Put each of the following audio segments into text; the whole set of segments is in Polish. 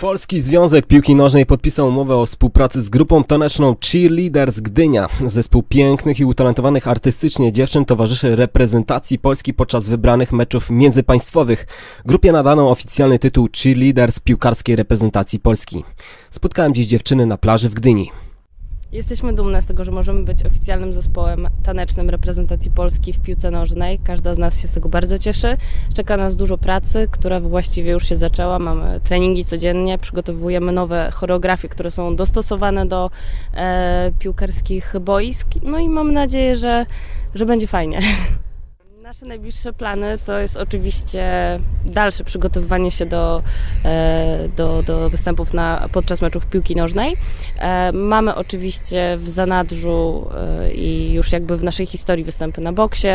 Polski Związek Piłki Nożnej podpisał umowę o współpracy z grupą taneczną Cheerleaders Gdynia. Zespół pięknych i utalentowanych artystycznie dziewczyn towarzyszy reprezentacji Polski podczas wybranych meczów międzypaństwowych. Grupie nadano oficjalny tytuł Cheerleaders piłkarskiej reprezentacji Polski. Spotkałem dziś dziewczyny na plaży w Gdyni. Jesteśmy dumne z tego, że możemy być oficjalnym zespołem tanecznym reprezentacji Polski w piłce nożnej. Każda z nas się z tego bardzo cieszy. Czeka nas dużo pracy, która właściwie już się zaczęła. Mamy treningi codziennie, przygotowujemy nowe choreografie, które są dostosowane do e, piłkarskich boisk. No i mam nadzieję, że, że będzie fajnie. Nasze najbliższe plany to jest oczywiście dalsze przygotowywanie się do, e, do, do występów na, podczas meczów piłki nożnej. E, Mamy oczywiście w zanadrzu e, i już jakby w naszej historii występy na boksie.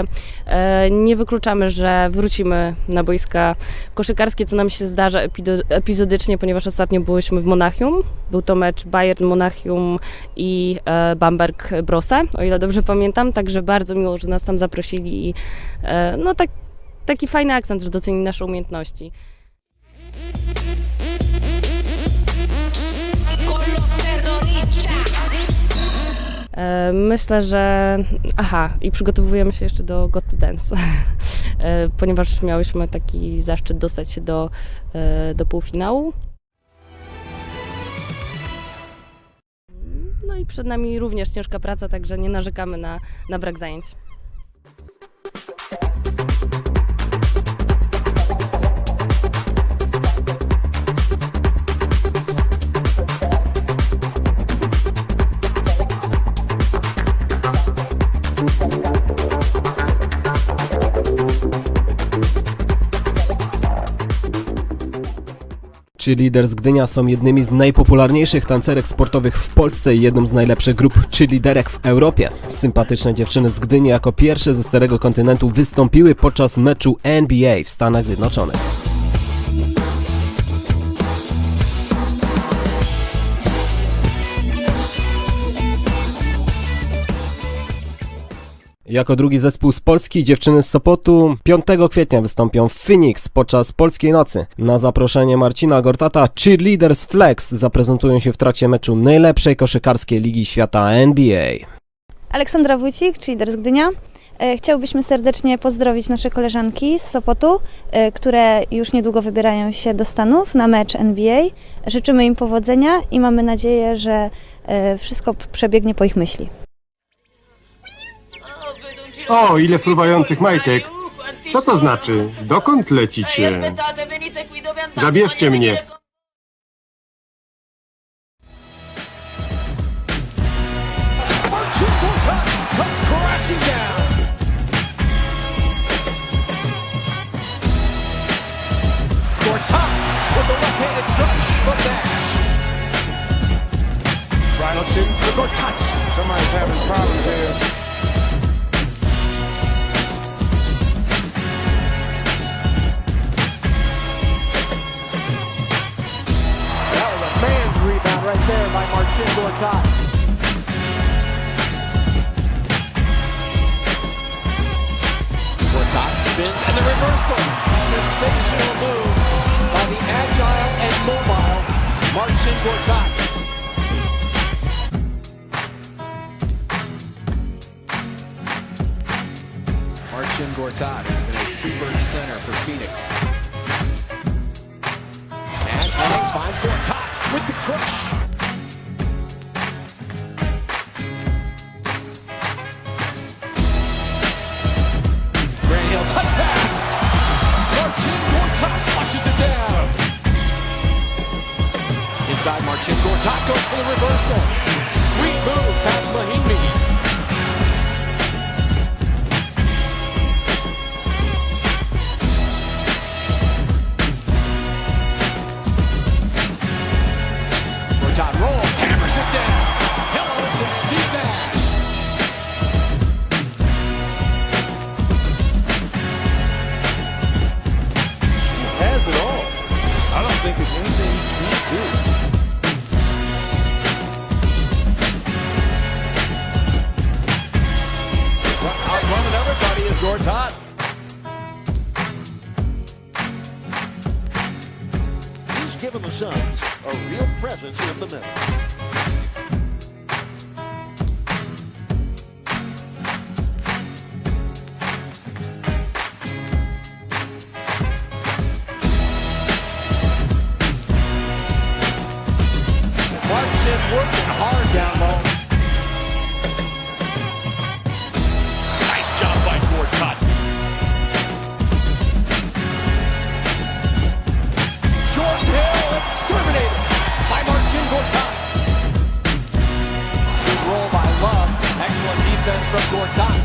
Nie wykluczamy, że wrócimy na boiska koszykarskie, co nam się zdarza epizodycznie, ponieważ ostatnio byliśmy w Monachium. Był to mecz Bayern Monachium i Bamberg Brose, o ile dobrze pamiętam, także bardzo miło, że nas tam zaprosili i no tak, taki fajny akcent, że docenili nasze umiejętności. E, Myślę, że. Aha, i przygotowujemy się jeszcze do Got to Dance, E, ponieważ miałyśmy taki zaszczyt dostać się do, e, do półfinału. No i przed nami również ciężka praca, także nie narzekamy na, na brak zajęć. Cheerleaders Gdynia są jednymi z najpopularniejszych tancerek sportowych w Polsce i jedną z najlepszych grup cheerleaderek w Europie. Sympatyczne dziewczyny z Gdyni jako pierwsze ze Starego Kontynentu wystąpiły podczas meczu NBA w Stanach Zjednoczonych. Jako drugi zespół z Polski dziewczyny z Sopotu 5 kwietnia wystąpią w Phoenix podczas Polskiej Nocy. Na zaproszenie Marcina Gortata Cheerleaders Flex zaprezentują się w trakcie meczu najlepszej koszykarskiej ligi świata NBA. Aleksandra Wójcik, z Gdynia. E, Chciałbyśmy serdecznie pozdrowić nasze koleżanki z Sopotu, e, które już niedługo wybierają się do Stanów na mecz NBA. Życzymy im powodzenia i mamy nadzieję, że e, wszystko przebiegnie po ich myśli. O, ile fruwających majtek. Co to znaczy? Dokąd lecicie? Zabierzcie mnie. the touch. Somebody's having problems here. By Marcin Gortat. Gortat spins and the reversal. Sensational move by the agile and mobile Marcin Gortat. Marcin Gortat has been a super center for Phoenix. Nash hangs, finds Gortat with the crush. Inside Marcin Gortat goes for the reversal. Sweet move past Mahimi. Is Gortat. He's given the Suns a real presence in the middle. Clarkson working hard down low. defense from Gortat.